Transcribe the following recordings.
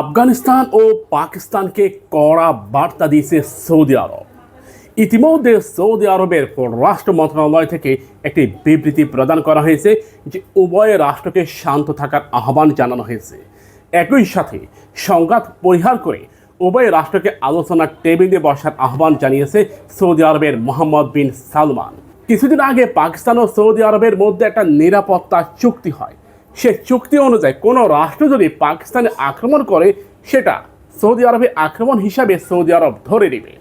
আফগানিস্তান ও পাকিস্তানকে কড়া বার্তা দিয়েছে সৌদি আরব। ইতিমধ্যে সৌদি আরবের পররাষ্ট্র মন্ত্রণালয় থেকে একটি বিবৃতি প্রদান করা হয়েছে যে উভয় রাষ্ট্রকে শান্ত থাকার আহ্বান জানানো হয়েছে। একই সাথে সংঘাত পরিহার করে উভয় রাষ্ট্রকে আলোচনার টেবিলে বসার আহ্বান জানিয়েছে সৌদি আরবের মোহাম্মদ বিন সালমান। কিছুদিন আগে পাকিস্তান ও সৌদি আরবের মধ্যে একটা নিরাপত্তা চুক্তি হয়। সে চুক্তি অনুযায়ী কোনো রাষ্ট্র যদি পাকিস্তানে আক্রমণ করে, সেটা সৌদি আরবে আক্রমণ হিসাবে সৌদি আরব ধরে নেবে।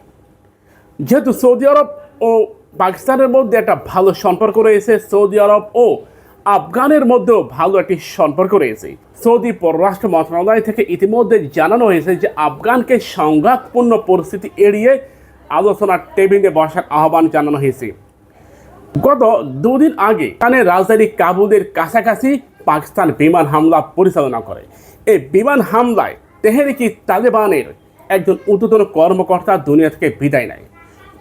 যেহেতু সৌদি আরব ও পাকিস্তানের মধ্যে একটা ভালো সম্পর্ক রয়েছে, সৌদি আরব ও আফগানের মধ্যেও ভালো একটি সম্পর্ক রয়েছে। সৌদি পররাষ্ট্র মন্ত্রণালয় থেকে ইতিমধ্যে জানানো হয়েছে যে, আফগানকে সংঘাতপূর্ণ পরিস্থিতি এড়িয়ে আলোচনার টেবিলে বসার আহ্বান জানানো হয়েছে। গত দুদিন আগে কানের রাজধানী কাবুলের কাছাকাছি পাকিস্তান বিমান হামলা পরিচালনা করে। এই বিমান হামলায় তেহরিকি তালেবানের একজন উদ্বোধন কর্মকর্তা দুনিয়া থেকে বিদায় নেয়।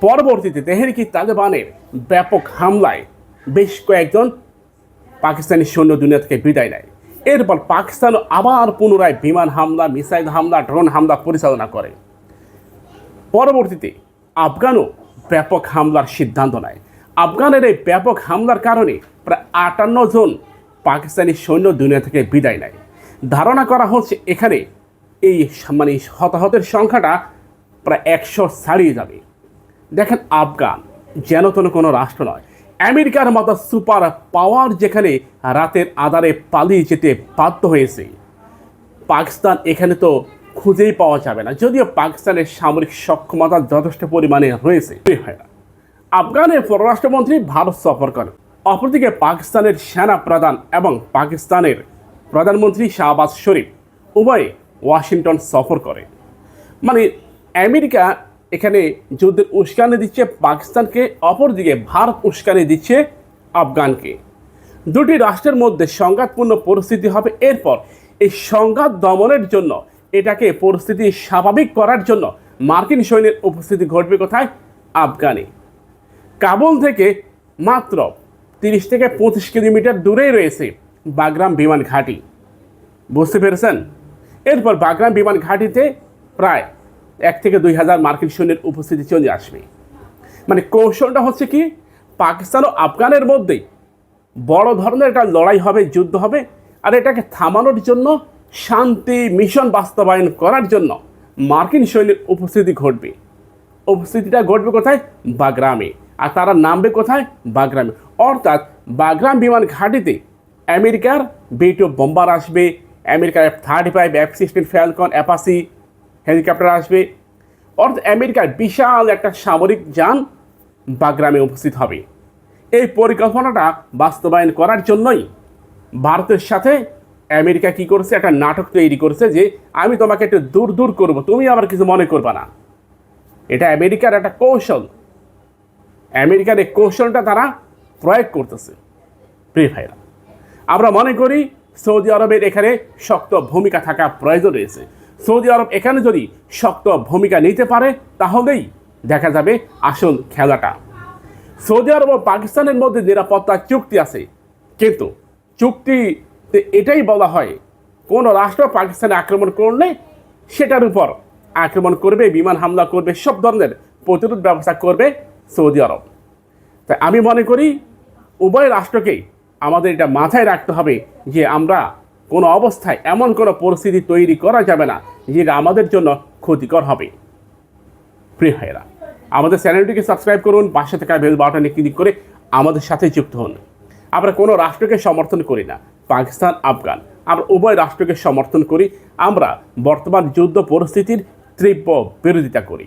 পরবর্তীতে তেহরিকি তালেবানের ব্যাপক হামলায় বেশ কয়েকজন পাকিস্তানি সৈন্য দুনিয়া থেকে বিদায় নেয়। এরপর পাকিস্তান আবার পুনরায় বিমান হামলা, মিসাইল হামলা, ড্রোন হামলা পরিচালনা করে। পরবর্তীতে আফগানও ব্যাপক হামলার সিদ্ধান্ত নেয়। আফগানের এই ব্যাপক হামলার কারণে প্রায় আটান্ন জন পাকিস্তানি সৈন্য দুনিয়া থেকে বিদায় নেয়। ধারণা করা হচ্ছে এখানে এই মানে হতাহতের সংখ্যাটা প্রায় একশো ছাড়িয়ে যাবে। দেখেন আফগান, যেন তেন কোনো রাষ্ট্র নয়। আমেরিকার মতো সুপার পাওয়ার যেখানে রাতের আধারে পালিয়ে যেতে বাধ্য হয়েছে। পাকিস্তান এখানে তো খুঁজেই পাওয়া যাবে না। যদিও পাকিস্তানের সামরিক সক্ষমতা যথেষ্ট পরিমাণে রয়েছে। আফগানের পররাষ্ট্রমন্ত্রী ভারত সফর করেন। অপরদিকে পাকিস্তানের সেনা প্রধান এবং পাকিস্তানের প্রধানমন্ত্রী শাহবাজ শরীফ উভয়ে ওয়াশিংটন সফর করে। মানে আমেরিকা এখানে যুদ্ধের উস্কানি দিচ্ছে, পাকিস্তানকে অপরদিকে ভারত উস্কানি দিচ্ছে আফগানকে। দুটি রাষ্ট্রের মধ্যে সংঘাতপূর্ণ পরিস্থিতি হবে। এরপর এই সংঘাত দমনের জন্য, এটাকে পরিস্থিতি স্বাভাবিক করার জন্য মার্কিন সৈন্যের উপস্থিতি ঘটবে কোথায়? আফগানে। কাবুল থেকে মাত্র তিরিশ থেকে পঁচিশ কিলোমিটার দূরেই রয়েছে বাগরাম বিমান ঘাঁটি। বুঝতে পেরেছেন? এরপর বাগরাম বিমান ঘাঁটিতে প্রায় এক থেকে দুই হাজার মার্কিন সৈন্যের উপস্থিতি চলে আসবে। মানে কৌশলটা হচ্ছে কি? পাকিস্তান ও আফগানের মধ্যে বড় ধরনের একটা লড়াই হবে, যুদ্ধ হবে, আর এটাকে থামানোর জন্য শান্তি, মিশন বাস্তবায়ন করার জন্য মার্কিন সৈন্যের উপস্থিতি ঘটবে। উপস্থিতিটা ঘটবে কোথায়? বাগরামে। আর তারা নামবে কোথায়? বাগরামে। অর্থাৎ বাগরাম বিমান ঘাঁটিতে আমেরিকার বেটো বোম্বার আসবে, আমেরিকার F thirty five F sixteen Falcon Apache helicopter আসবে। অর্থাৎ আমেরিকার বিশাল একটা সামরিক যান বাগরামে উপস্থিত হবে। এই পরিকল্পনাটা বাস্তবায়ন করার জন্যই ভারতের সাথে আমেরিকা কি করছে, একটা নাটক তৈরি করছে যে, আমি তোমাকে একটু দূর দূর করব, তুমি আবার কিছু মনে করবা না। এটা আমেরিকার একটা কৌশল। আমেরিকার এই কৌশলটা তারা প্রয়োগ করতেছে। প্রিয় ভাইরা আমরা মনে করি সৌদি আরবের এখানে শক্ত ভূমিকা থাকা প্রয়োজন রয়েছে। সৌদি আরব এখানে যদি শক্ত ভূমিকা নিতে পারে, তাহলেই দেখা যাবে আসল খেলাটা। সৌদি আরব ও পাকিস্তানের মধ্যে নিরাপত্তা চুক্তি আছে, কিন্তু চুক্তিতে এটাই বলা হয়, কোন রাষ্ট্র পাকিস্তানে আক্রমণ করলে সেটার উপর আক্রমণ করবে, বিমান হামলা করবে, সব ধরনের প্রতিরোধ ব্যবস্থা করবে সৌদি আরব। তাই আমি মনে করি উভয় রাষ্ট্রকেই আমাদের এটা মাথায় রাখতে হবে যে আমরা কোনো অবস্থায় এমন কোনো পরিস্থিতি তৈরি করা যাবে না যেটা আমাদের জন্য ক্ষতিকর হবে। প্রিয় ভাইয়েরা, আমাদের চ্যানেলটিকে সাবস্ক্রাইব করুন, পাশে থাকা বেল বাটনে ক্লিক করে আমাদের সাথে যুক্ত হন। আমরা কোনো রাষ্ট্রকে সমর্থন করি না, পাকিস্তান, আফগান। আমরা উভয় রাষ্ট্রকে সমর্থন করি, আমরা বর্তমান যুদ্ধ পরিস্থিতির তীব্র বিরোধিতা করি।